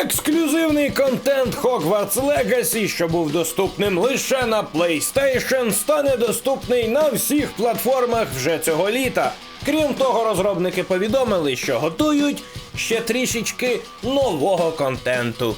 Ексклюзивний контент Hogwarts Legacy, що був доступним лише на PlayStation, стане доступний на всіх платформах вже цього літа. Крім того, розробники повідомили, що готують ще трішечки нового контенту.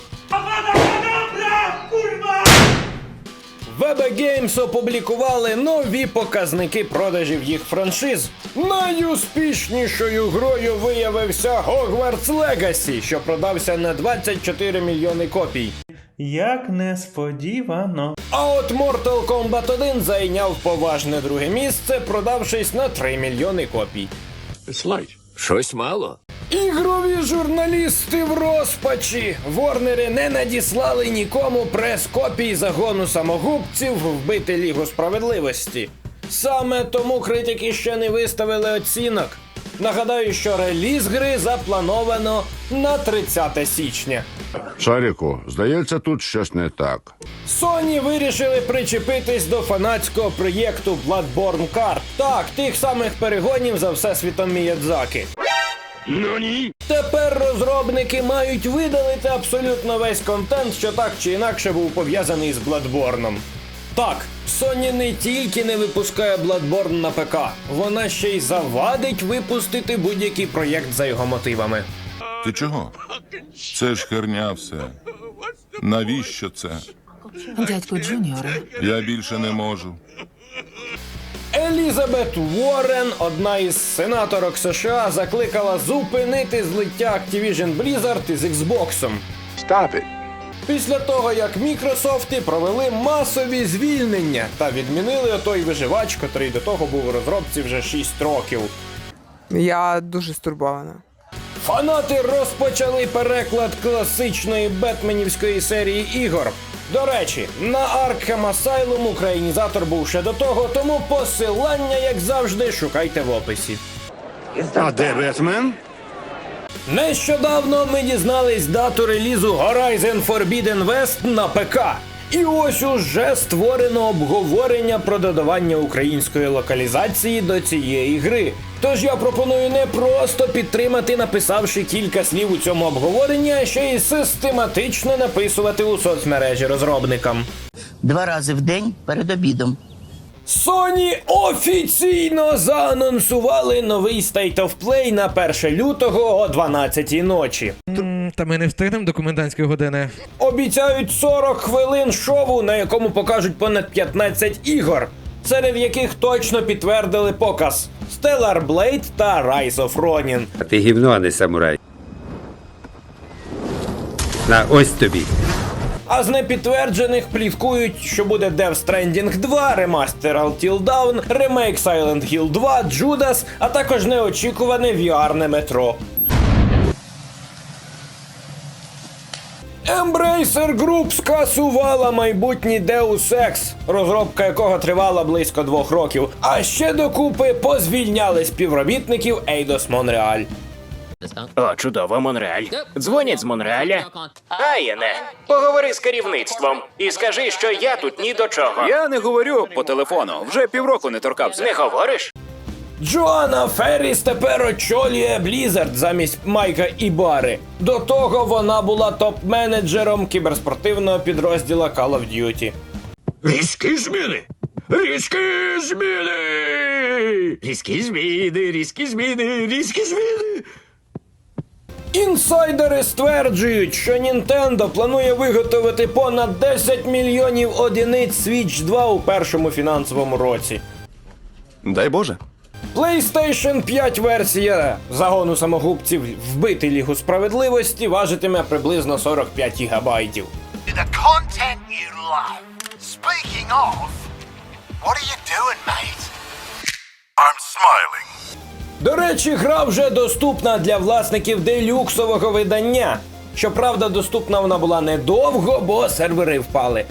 VB Games опублікували нові показники продажів їх франшиз. Найуспішнішою грою виявився Hogwarts Legacy, що продався на 24 мільйони копій. Як несподівано. А от Mortal Kombat 1 зайняв поважне друге місце, продавшись на 3 мільйони копій. Щось мало. Ігрові журналісти в розпачі. Ворнери не надіслали нікому прес-копій загону самогубців вбити Лігу справедливості. Саме тому критики ще не виставили оцінок. Нагадаю, що реліз гри заплановано на 30 січня. Шаріку, здається, тут щось не так. Sony вирішили причепитись до фанатського проєкту Bloodborne Kart. Так, тих самих перегонів за всесвітом Міядзаки. Тепер розробники мають видалити абсолютно весь контент, що так чи інакше був пов'язаний з Bloodborne. Так, Sony не тільки не випускає Bloodborne на ПК, вона ще й завадить випустити будь-який проєкт за його мотивами. Ти чого? Це ж херня все. Навіщо це? Дядько Джуніоре, Я більше не можу. Елізабет Уоррен, одна із сенаторок США, закликала зупинити злиття Activision Blizzard із Xbox. Stop it. Після того, як Мікрософти провели масові звільнення та відмінили отой виживач, котрий до того був у розробці вже 6 років. Я дуже стурбована. Фанати розпочали переклад класичної бетменівської серії ігор. До речі, на Arkham Asylum українізатор був ще до того, тому посилання, як завжди, шукайте в описі. А де Бетмен? Нещодавно ми дізнались дату релізу Horizon Forbidden West на ПК. І ось уже створено обговорення про додавання української локалізації до цієї гри. Тож я пропоную не просто підтримати, написавши кілька слів у цьому обговоренні, а ще й систематично написувати у соцмережі розробникам. два рази в день перед обідом. Sony офіційно заанонсували новий State of Play на 1 лютого о 12 ночі. Та ми не встигнемо до комендантської години. Обіцяють 40 хвилин шоу, на якому покажуть понад 15 ігор, серед яких точно підтвердили показ Stellar Blade та Rise of Ronin. А ти гівно, а не самурай. На ось тобі. А з непідтверджених пліткують, що буде Death Stranding 2, ремастер Until Dawn, ремейк Silent Hill 2, Judas, а також неочікуване VR-не метро. Embracer Group скасувала майбутній Deus Ex, розробка якого тривала близько двох років. А ще докупи позвільняли співробітників Eidos Montreal. О, чудово, Монреаль. Дзвонять з Монреаля. Аяне, поговори з керівництвом і скажи, що я тут ні до чого. Я не говорю по телефону. Вже півроку не торкався. Не говориш? Джоанна Ферріс тепер очолює Blizzard замість Майка Ібари. До того вона була топ-менеджером кіберспортивного підрозділу Call of Duty. Різкі зміни! Різкі зміни! Різкі зміни, різкі зміни, різкі зміни! Інсайдери стверджують, що Nintendo планує виготовити понад 10 мільйонів одиниць Switch 2 у першому фінансовому році. Дай Боже. PlayStation 5 версія загону самогубців вбити Лігу справедливості важитиме приблизно 45 гігабайтів. До речі, гра вже доступна для власників делюксового видання. Щоправда, доступна вона була недовго, бо сервери впали.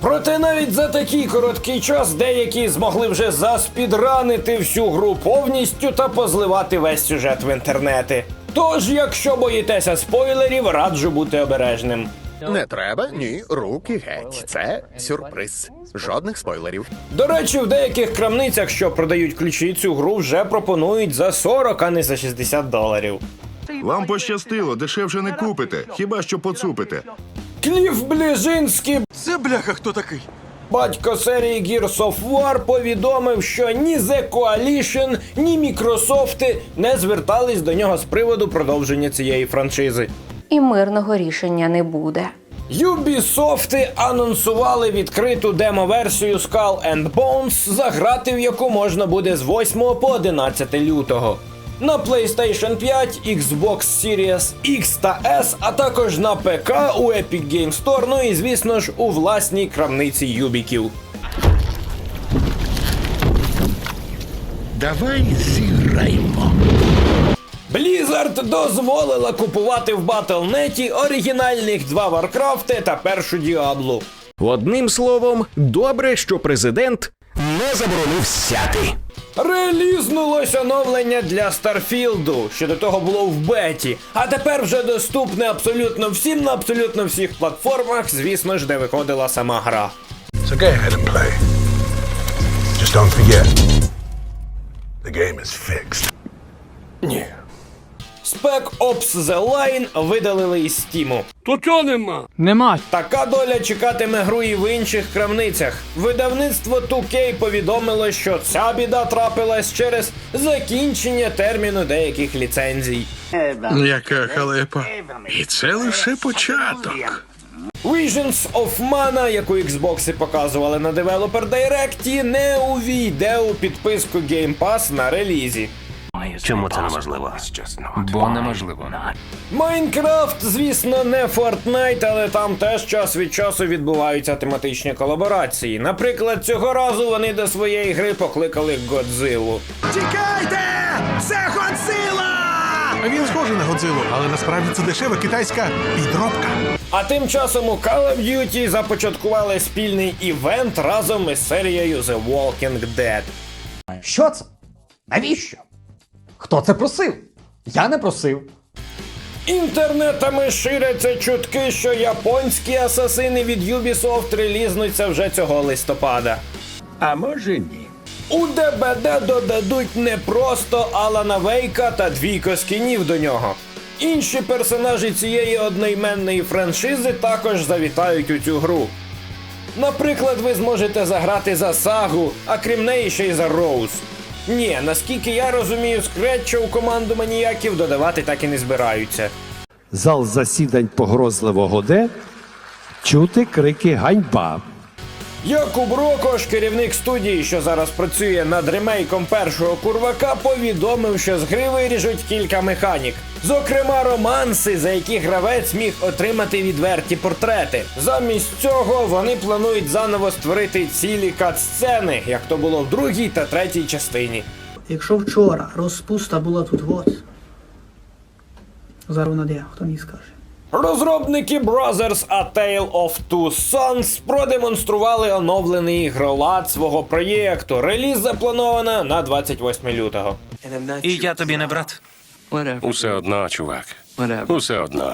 Проте навіть за такий короткий час деякі змогли вже заспідранити всю гру повністю та позливати весь сюжет в інтернети. Тож, якщо боїтеся спойлерів, раджу бути обережним. Не треба, ні, руки геть. Це сюрприз. Жодних спойлерів. До речі, в деяких крамницях, що продають ключі, цю гру вже пропонують за 40, а не за 60 доларів. Вам пощастило, дешевше не купите, хіба що поцупите. Кліф Бліжинський, Це бляха хто такий? батько серії Gears of War, повідомив, що ні The Coalition, ні Мікрософти не звертались до нього з приводу продовження цієї франшизи. І мирного рішення не буде. Ubisoft анонсували відкриту демо-версію Skull and Bones, заграти в яку можна буде з 8 по 11 лютого. На PlayStation 5, Xbox Series X та S, а також на ПК у Epic Game Store, ну і звісно ж у власній крамниці Юбіків. Давай зіграємо. Blizzard дозволила купувати в Battle.net оригінальних два Варкрафти та першу Діаблу. Одним словом, добре, що президент не заборонив сяти. Релізнулось оновлення для Старфілду, що до того було в беті, а тепер вже доступне абсолютно всім на абсолютно всіх платформах, звісно ж, де виходила сама гра. So go ahead and play. Just don't forget. The game is fixed. Spec Ops The Line видалили із Стіму. То чого нема? Нема. Така доля чекатиме гру і в інших крамницях. Видавництво 2K повідомило, що ця біда трапилась через закінчення терміну деяких ліцензій. Яка халепа. І це лише початок. Visions of Mana, яку Xbox показували на Developer Direct, не увійде у підписку Game Pass на релізі. Чому це неможливо? Бо неможливо. Майнкрафт, звісно, не Fortnite, але там теж час від часу відбуваються тематичні колаборації. Наприклад, цього разу вони до своєї гри покликали Годзиллу. Тікайте! Це Годзilla! Він схожий на Годзилу, але насправді це дешева китайська підробка. А тим часом у Call of Duty започаткували спільний івент разом із серією The Walking Dead. Що це? Навіщо? Хто це просив? Я не просив. Інтернетами ширяться чутки, що японські асасини від Ubisoft релізнуться вже цього листопада. А може ні. У ДБД додадуть не просто Алана Вейка та двійко скінів до нього. Інші персонажі цієї одноіменної франшизи також завітають у цю гру. Наприклад, ви зможете заграти за сагу, а крім неї ще й за Роуз. Ні, наскільки я розумію, скретча у команду маніяків додавати так і не збираються. Зал засідань погрозливо годе, чути крики ганьба. Якуб Рокош, керівник студії, що зараз працює над ремейком першого курвака, повідомив, що з гри виріжуть кілька механік. Зокрема, романси, за які гравець міг отримати відверті портрети. Замість цього вони планують заново створити цілі кат-сцени, як то було в другій та третій частині. Якщо вчора розпуста була тут от. Зараз вона де, хто мені скаже. Розробники Brothers A Tale of Two Sons продемонстрували оновлений ігролад свого проєкту. Реліз заплановано на 28 лютого. І я тобі не брат. Усе одно, чувак. Усе одно.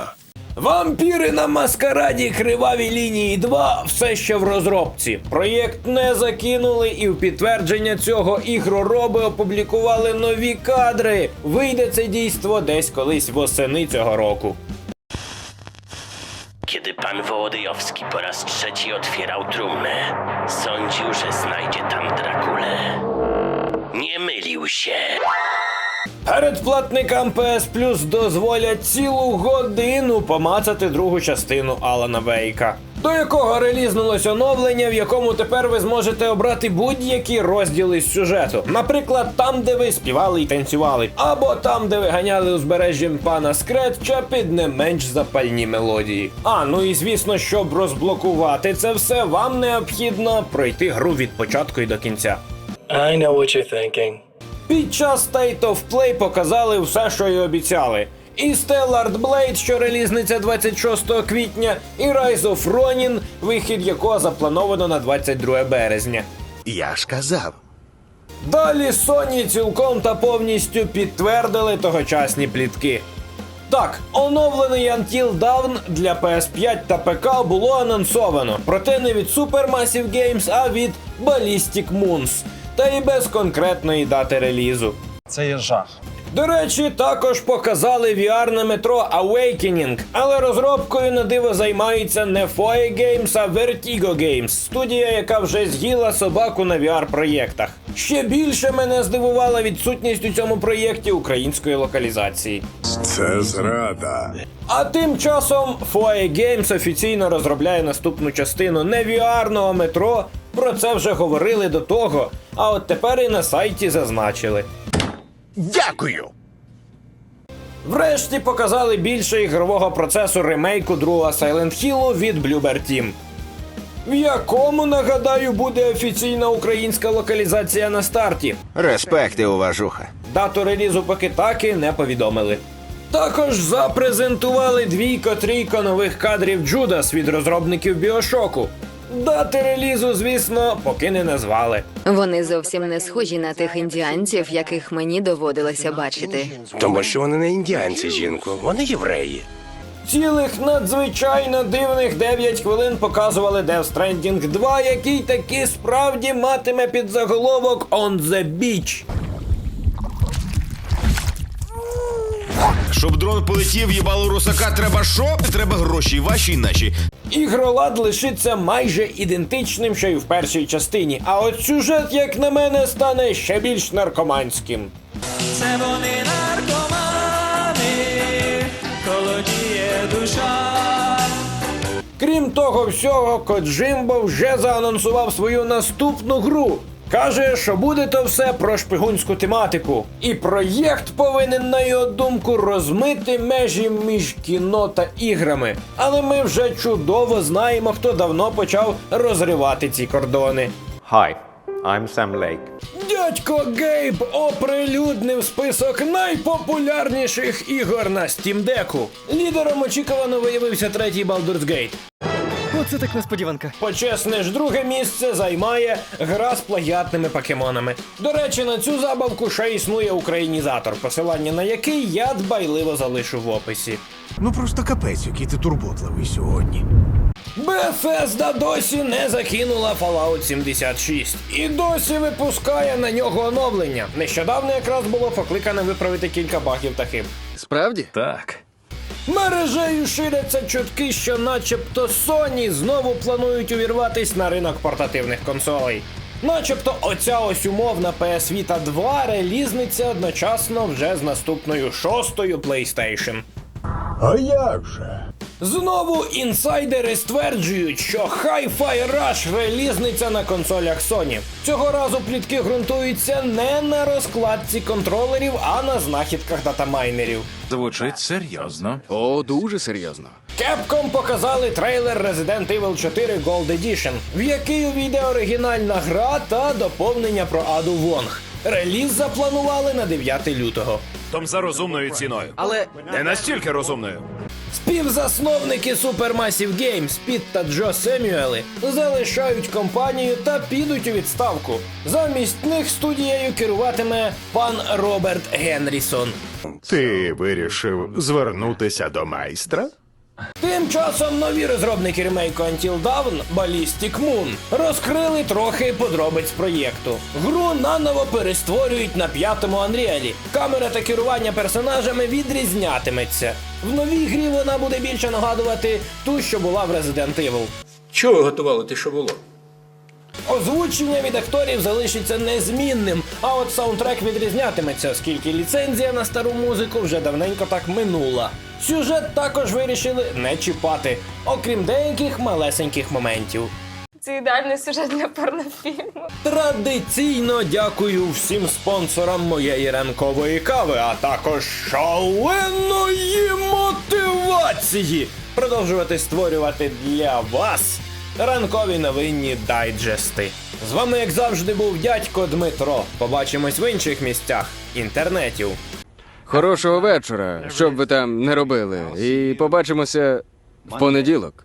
Вампіри на маскараді Криваві лінії 2 все ще в розробці. Проєкт не закинули, і в підтвердження цього ігророби опублікували нові кадри. Вийде це дійство десь колись восени цього року. Pan Wołodyjowski po raz trzeci otwierał trumnę, sądził, że znajdzie tam Drakulę. Nie mylił się. Передплатникам PS Plus дозволять цілу годину помацати другу частину Алана Вейка, до якого релізнулось оновлення, в якому тепер ви зможете обрати будь-які розділи з сюжету. Наприклад, там, де ви співали і танцювали, або там, де ви ганяли узбережжям пана Скретча під не менш запальні мелодії. А ну і звісно, щоб розблокувати це все, вам необхідно пройти гру від початку і до кінця. I know what you're thinking. Під час State of Play показали все, що й обіцяли. І Stellar Blade, що релізниця 26 квітня, і Rise of Ronin, вихід якого заплановано на 22 березня. Я ж казав. Далі Sony цілком та повністю підтвердили тогочасні плітки. Так, оновлений Until Dawn для PS5 та ПК було анонсовано, проте не від Supermassive Games, а від Ballistic Moons, та і без конкретної дати релізу. Це є жах. До речі, також показали VR на метро Awakening, але розробкою на диво займаються не Foe Games, а Vertigo Games, студія, яка вже з'їла собаку на VR проєктах. Ще більше мене здивувала відсутність у цьому проєкті української локалізації. Це зрада. А тим часом Foe Games офіційно розробляє наступну частину не VR-ного метро. Про це вже говорили до того, а от тепер і на сайті зазначили. Дякую. Врешті показали більше ігрового процесу ремейку другого Silent Hill від Bloober Team. В якому, нагадаю, буде офіційна українська локалізація на старті. Респекти, уважуха. Дату релізу поки так і не повідомили. Також запрезентували двійко-трійко нових кадрів Джудас від розробників Біошоку. Дати релізу, звісно, поки не назвали. Вони зовсім не схожі на тих індіанців, яких мені доводилося бачити. Тому що вони не індіанці, жінку, вони євреї. Цілих надзвичайно дивних 9 хвилин показували Death Stranding 2, який таки справді матиме під заголовок On the Beach. Щоб дрон полетів, їбало русака, треба що? Треба гроші, ваші і наші. Ігролад лишиться майже ідентичним, що й в першій частині, а от сюжет, як на мене, стане ще більш наркоманським. Це вони наркомани, холодіє душа. Крім того всього, Коджимбо вже заанонсував свою наступну гру. Каже, що буде то все про шпигунську тематику. І проєкт повинен, на його думку, розмити межі між кіно та іграми. Але ми вже чудово знаємо, хто давно почав розривати ці кордони. Hi, I'm Sam Lake. Дядько Гейб оприлюднив список найпопулярніших ігор на Steam Deck. Лідером очікувано виявився третій Baldur's Gate. Оце так несподіванка. Почесне ж друге місце займає гра з плагіатними покемонами. До речі, на цю забавку ще існує українізатор, посилання на який я дбайливо залишу в описі. Ну просто капець, який ти турботливий сьогодні. Bethesda досі не закинула Fallout 76 і досі випускає на нього оновлення. Нещодавно якраз було покликане виправити кілька багів та хиб. Справді? Так. Мережею ширяться чутки, що начебто Sony знову планують увірватись на ринок портативних консолей. Начебто оця ось умовна PS Vita 2 релізниться одночасно вже з наступною шостою PlayStation. А як же? Знову інсайдери стверджують, що Hi-Fi Rush релізниться на консолях Sony. Цього разу плітки ґрунтуються не на розкладці контролерів, а на знахідках датамайнерів. Звучить серйозно. О, дуже серйозно. Capcom показали трейлер Resident Evil 4 Gold Edition, в який увійде оригінальна гра та доповнення про Аду Вонг. Реліз запланували на 9 лютого. Том за розумною ціною. Але не настільки розумною. Співзасновники Supermassive Games Піт та Джо Семюели залишають компанію та підуть у відставку. Замість них студією керуватиме пан Роберт Генрісон. Ти вирішив звернутися до майстра? Тим часом нові розробники ремейку Until Dawn Ballistic Moon розкрили трохи подробиць проєкту. Гру наново перестворюють на п'ятому Unreal. Камера та керування персонажами відрізнятиметься. В новій грі вона буде більше нагадувати ту, що була в Resident Evil. Чого ви готували те, що було? Озвучення від акторів залишиться незмінним, а от саундтрек відрізнятиметься, оскільки ліцензія на стару музику вже давненько так минула. Сюжет також вирішили не чіпати, окрім деяких малесеньких моментів. Це ідеальний сюжет для порнофільму. Традиційно дякую всім спонсорам моєї ранкової кави, а також шаленої мотивації продовжувати створювати для вас ранкові новинні дайджести. З вами, як завжди, був дядько Дмитро. Побачимось в інших місцях інтернетів. Хорошого вечора, що б ви там не робили. І побачимося в понеділок.